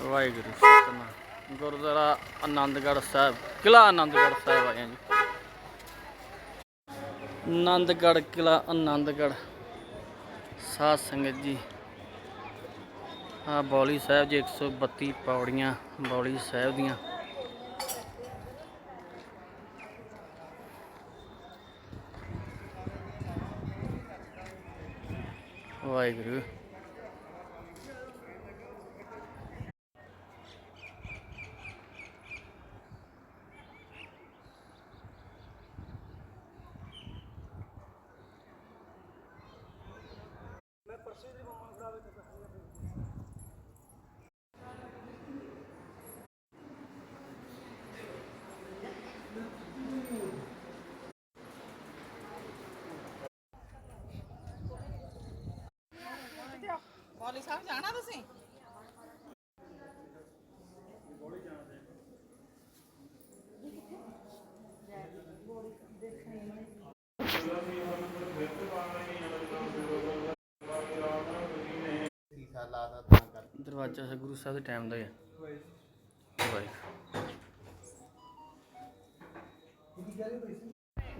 ਵਾਹਿਗੁਰੂ ਸਤਨਾਮ ਗੁਰਦੁਆਰਾ ਆਨੰਦਗੜ੍ਹ ਸਾਹਿਬ ਕਿਲਾ ਆਨੰਦਗੜ੍ਹ ਸਾਹਿਬ ਆਏ ਜੀ। ਆਨੰਦਗੜ੍ਹ ਕਿਲਾ ਆਨੰਦਗੜ੍ਹ। ਸਾਧ ਸੰਗਤ ਜੀ ਆ ਬੌਲੀ ਸਾਹਿਬ ਜੀ 132 ਪੌੜੀਆਂ ਬੌਲੀ ਸਾਹਿਬ ਦੀਆਂ। ਵਾਹਿਗੁਰੂ। ਬੋਲੀ ਸਾਹਿਬ ਜਾਣਾ ਤੁਸੀਂ? ਸੀਸਾ ਤਾਂ ਕਰ ਦਰਵਾਜ਼ਾ ਹੈ, ਗੁਰੂ ਸਾਹਿਬ ਦੇ ਟਾਈਮ ਦਾ ਹੀ ਹੈ। ਵਾਹਿਗੁਰੂ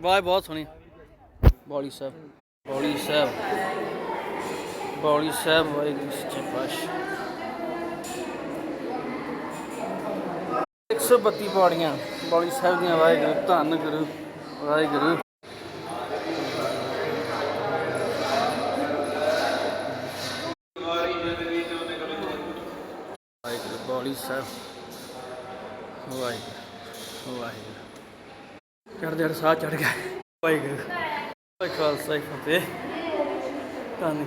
ਵਾਹ ਬਹੁਤ ਸੋਹਣੀ। ਬੌਲੀ ਸਾਹਿਬ ਬੌਲੀ ਸਾਹਿਬ ਬੌਲੀ ਸਾਹਿਬ, ਵਾਹਿਗੁਰੂ ਸੱਚੇ ਪਾਤਸ਼ਾਹ 132 ਪੌੜੀਆਂ, ਬੌਲੀ ਸਾਹਿਬ ਦੀਆਂ, ਵਾਹਿਗੁਰੂ, ਧੰਨ ਗੁਰੂ, ਵਾਹਿਗੁਰੂ। ਵਾਹਿਗੁਰੂ, ਬੌਲੀ ਸਾਹਿਬ ਵਾਹਿਗੁਰੂ ਵਾਹਿਗੁਰੂ। ਚੜ੍ਹਦੇ ਹੜ ਸਾਹ ਚੜ ਗਿਆ ਵਾਹਿਗੁਰੂ। ਵਾਹਿ ਖਾਲਸਾ ਜੀ ਫਤਿਹ ਧੰਨ